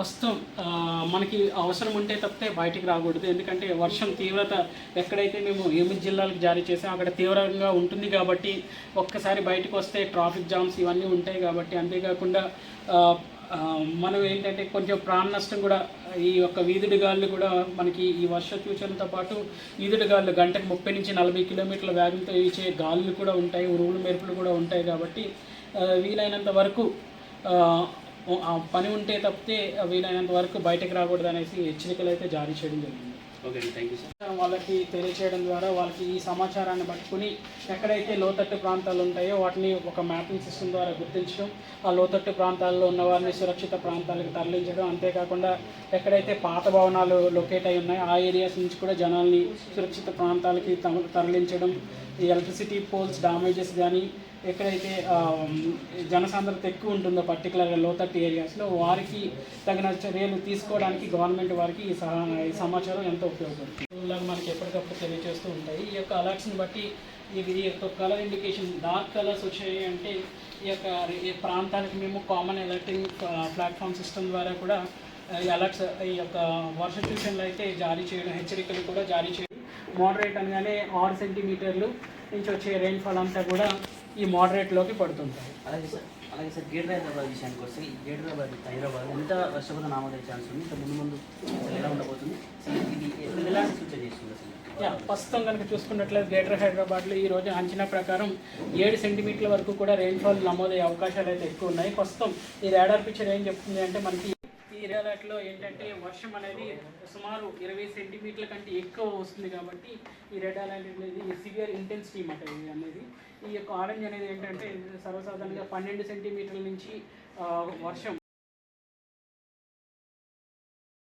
ప్రస్తుతం మనకి అవసరం ఉంటే తప్పితే బయటికి రాకూడదు. ఎందుకంటే వర్షం తీవ్రత ఎక్కడైతే మేము ఎనిమిది జిల్లాలకు జారీ చేసాం అక్కడ తీవ్రంగా ఉంటుంది కాబట్టి ఒక్కసారి బయటకు వస్తే ట్రాఫిక్ జామ్స్ ఇవన్నీ ఉంటాయి కాబట్టి అంతేకాకుండా మనం ఏంటంటే కొంచెం ప్రాణ నష్టం కూడా ఈ యొక్క వీధుడి గాళ్ళు కూడా మనకి ఈ వర్ష సూచనలతో పాటు వీధుడి గాళ్ళు గంటకు ముప్పై నుంచి నలభై కిలోమీటర్ల వేగంతో ఇచ్చే గాలులు కూడా ఉంటాయి ఉరువులు మెరుపులు కూడా ఉంటాయి కాబట్టి వీలైనంత వరకు పని ఉంటే తప్పితే వీలైనంత వరకు బయటకు రాకూడదు అనేసి హెచ్చరికలు అయితే జారీ చేయడం జరిగింది. Okay thank you sir. వాళ్ళకి తెలియచేయడం ద్వారా వాళ్ళకి ఈ సమాచారాన్ని పట్టుకుని ఎక్కడైతే లోతట్టు ప్రాంతాలు ఉంటాయో వాటిని ఒక మ్యాపింగ్ సిస్టమ్ ద్వారా గుర్తించడం ఆ లోతట్టు ప్రాంతాల్లో ఉన్న వారిని సురక్షిత ప్రాంతాలకు తరలించడం అంతేకాకుండా ఎక్కడైతే పాత భవనాలు లొకేట్ అయి ఉన్నాయో ఆ ఏరియాస్ నుంచి కూడా జనాల్ని సురక్షిత ప్రాంతాలకి తరలించడం ఈ ఎలక్ట్రిసిటీ పోల్స్ డామేజెస్ కానీ ఎక్కడైతే జనసాంద్రత ఎక్కువ ఉంటుందో పర్టికులర్గా లోతట్టు ఏరియాస్లో వారికి తగిన చర్యలు తీసుకోవడానికి గవర్నమెంట్ వారికి ఈ సహా ఈ సమాచారం ఎంతో ఉపయోగపడుతుంది. మనకి ఎప్పటికప్పుడు తెలియజేస్తూ ఉంటాయి. ఈ యొక్క అలర్ట్స్ని బట్టి ఇది ఈ యొక్క కలర్ ఇండికేషన్ డార్క్ కలర్స్ వచ్చాయి అంటే ఈ యొక్క ఈ ప్రాంతానికి మేము కామన్ అలర్టింగ్ ప్లాట్ఫామ్ సిస్టమ్ ద్వారా కూడా ఈ అలర్ట్స్ ఈ యొక్క వర్ష ట్యూషన్లు అయితే జారీ చేయడం హెచ్చరికలు కూడా జారీ చేయడం మోడరేట్ అనగానే ఆరు సెంటీమీటర్లు నుంచి వచ్చే రెయిన్ఫాల్ అంతా కూడా ఈ మోడరేట్లోకి పడుతుంటాయి. అలాగే సార్ అలాగే సార్ గేటర్ హైదరాబాద్ విషయానికి వస్తే ఈ గేటర్ హైదరాబాద్ హైదరాబాద్ ఎంత వర్షపాతం నామోదయ్యే ఛాన్స్ ఉంది? ఇంకా ముందు ముందు ఎలా ఉండబోతుంది? ఇది ఎలాంటి సూచన చేస్తుంది ప్రస్తుతం కనుక చూసుకున్నట్లయితే గ్రేటర్ హైదరాబాద్లో ఈ రోజు అంచనా ప్రకారం ఏడు సెంటీమీటర్ల వరకు కూడా రెయిన్ఫాల్ నమోదయ్యే అవకాశాలు అయితే ఎక్కువ ఉన్నాయి. ప్రస్తుతం ఈ రాడార్ పిక్చర్ ఏం చెప్తుంది అంటే మనకి ఈ ఏరియాలో ఏంటంటే వర్షం అనేది సుమారు ఇరవై సెంటీమీటర్ల కంటే ఎక్కువ వస్తుంది కాబట్టి ఈ రెడ్ అలర్ట్ అనేది సివియర్ ఇంటెన్సిటీ మాట ఇది అనేది. ఈ యొక్క ఆరెంజ్ అనేది ఏంటంటే సర్వసాధారణంగా పన్నెండు సెంటీమీటర్ల నుంచి వర్షం